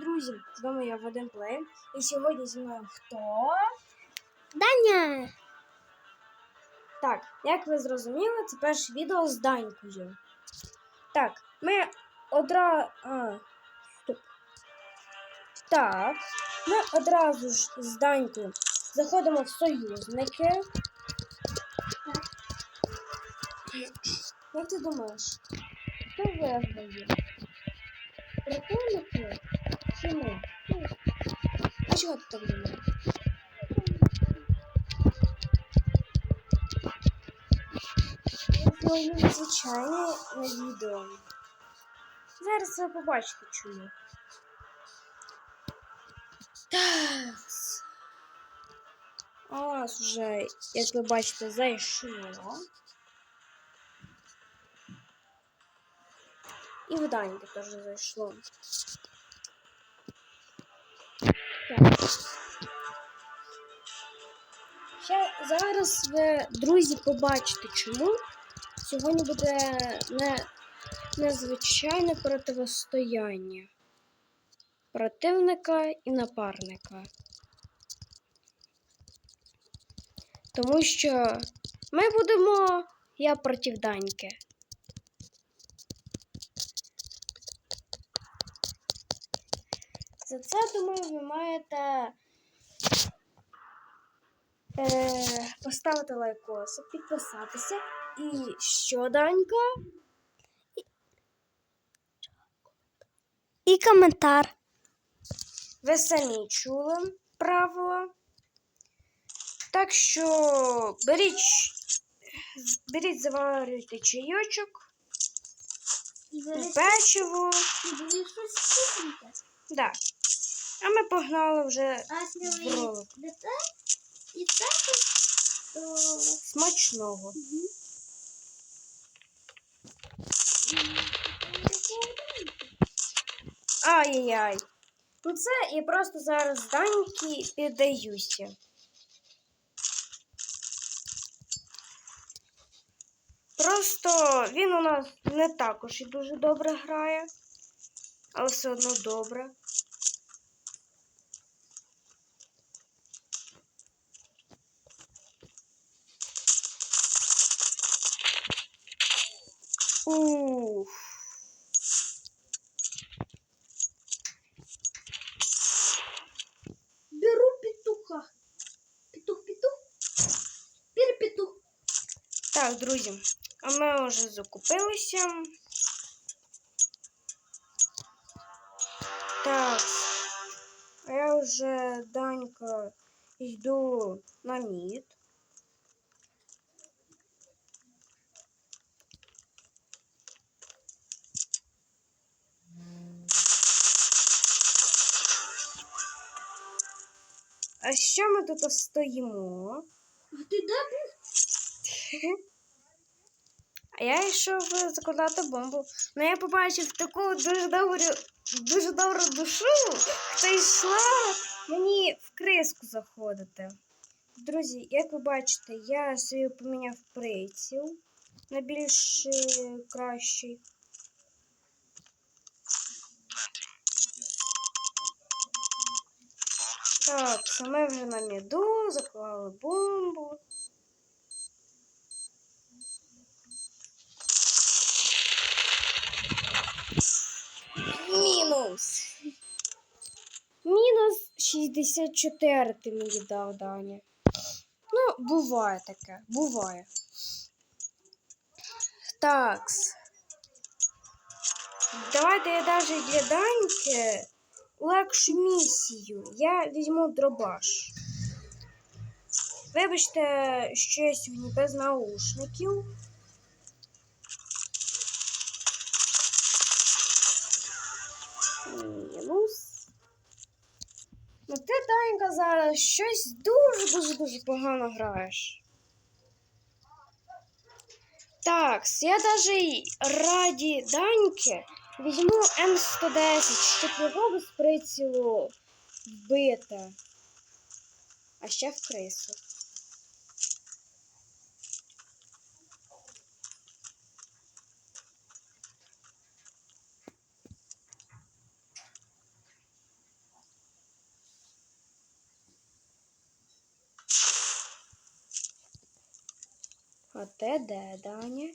друзі! З вами я Вадим Плей. І сьогодні зі мною хто? Даня! Так, як ви зрозуміли, це перше відео з Данькою. Так, ми одразу. Так, ми одразу ж з Данькою заходимо в союзники. Як ти думаєш, хто виграє? Противники чи ми? А чого ти так думаєш? Знову звичайне на відео. Зараз ви побачите чому. Так. У нас вже, як ви бачите, зайшло. В Даньки теж зайшло. Зараз ви, друзі, побачите, чому. Сьогодні буде не, незвичайне противостояння противника і напарника. Тому що ми будемо я проти Даньки. За це, думаю, ви маєте е, поставити лайкос, підписатися. І що, Данька? І коментар. Ви самі чули правила. Так що беріть, беріть заварюйте чайочок, І печиво. щось вкусненьке. Да. А ми погнали вже А в ролик. і це. Смачного. Ай-яй-яй. Ну це я просто зараз Даньки піддаюся. Просто він у нас не також і дуже добре грає, але все одно добре. Так, друзі, а ми вже закупилися. Так, а я вже, Данька, йду на мід. А що ми тут стоїмо? А ти де був? А я йшов закладати бомбу. Ну я побачив таку дуже добру, дуже добру душу, хто йшла мені в криску заходити. Друзі, як ви бачите, я собі поміняв приціл на більш е, кращий. Так, саме вже на міду, заклали бомбу. Мінус. Мінус 64 ти мені дав, Даня. Ну, буває таке, буває. Такс. Давайте я навіть для Даньки легшу місію. Я візьму дробаш. Вибачте, що я сьогодні без наушників. Ти, зараз щось дуже-дуже-дуже погано граєш. Так, я навіть раді Даньки візьму М110, щоб його без прицілу вбити. А ще в крису. А те де, Даня?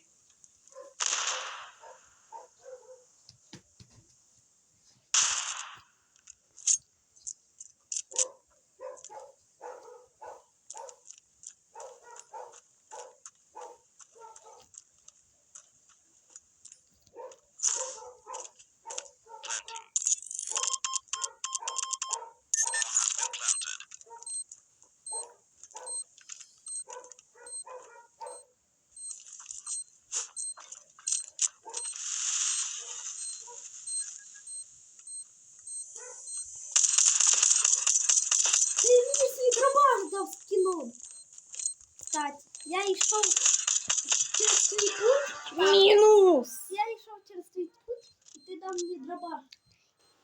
Ти мені свій дробаш дав з кіно. Кстати, я йшов через твій путь. Мінус! Я йшов через твій путь, і ти дав мені дробаш.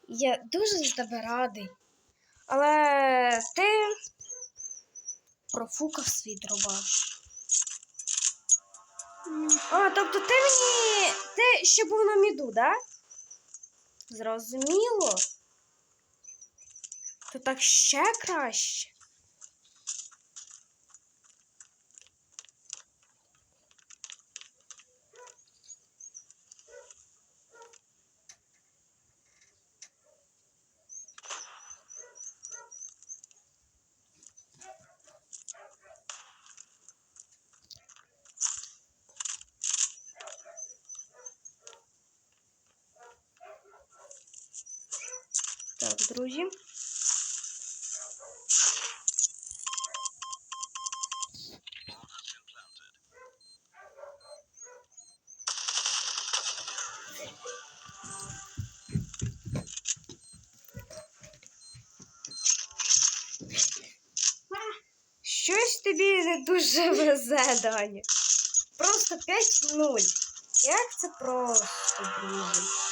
Я дуже за тебе радий. Але ти профукав свій дробаш. А, тобто ти мені. Ти ще був на міду, да? Зрозуміло. То так ще краще. Так, друзі. Щось тобі не дуже везе, Даня. Просто 5-0. Як це просто, друзі?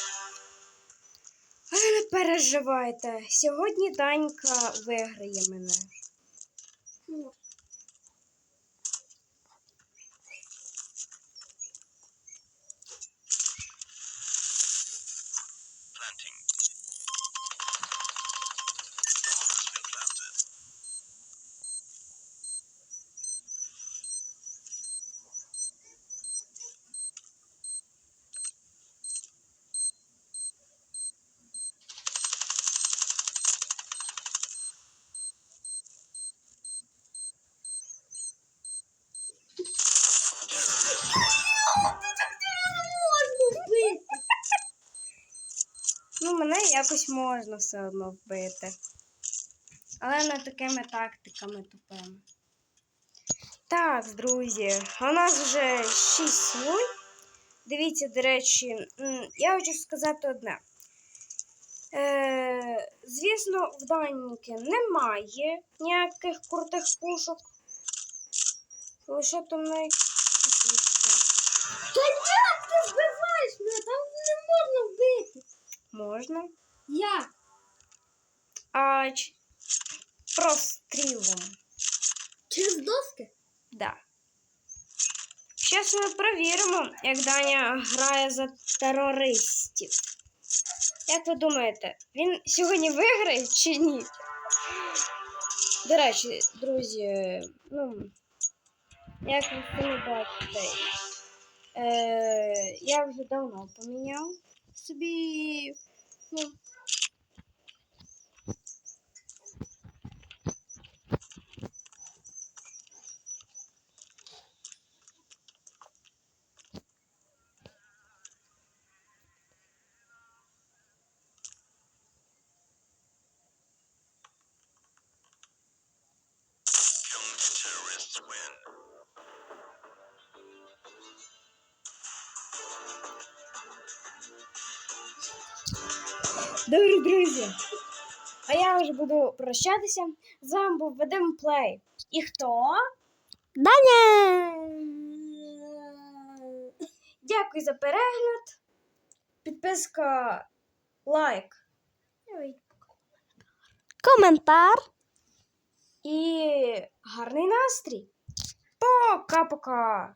Але не переживайте. Сьогодні Данька виграє мене. Ну, можна вбити. Ну, мене якось можна все одно вбити. Але не такими тактиками тупими. Так, друзі, у нас вже 6 0 Дивіться, до речі, я хочу сказати одне. Е, звісно, в Даніки немає ніяких крутих пушок. Лише там най... Та як ти вбиваєш мене? Там не можна вбити. Можна. Як? А ч... прострілом. Через доски? Да. Зараз ми перевіримо, як Даня грає за терористів. Як ви думаєте, він сьогодні виграє чи ні? До речі, друзі, ну, як ви самі бачите, е, я вже давно поміняв собі. Ну, Добрі друзі. А я вже буду прощатися. З вами був Вадим Плей. І хто? Даня! Дякую за перегляд. Підписка, лайк Коментар. І гарний настрій. Пока-пока!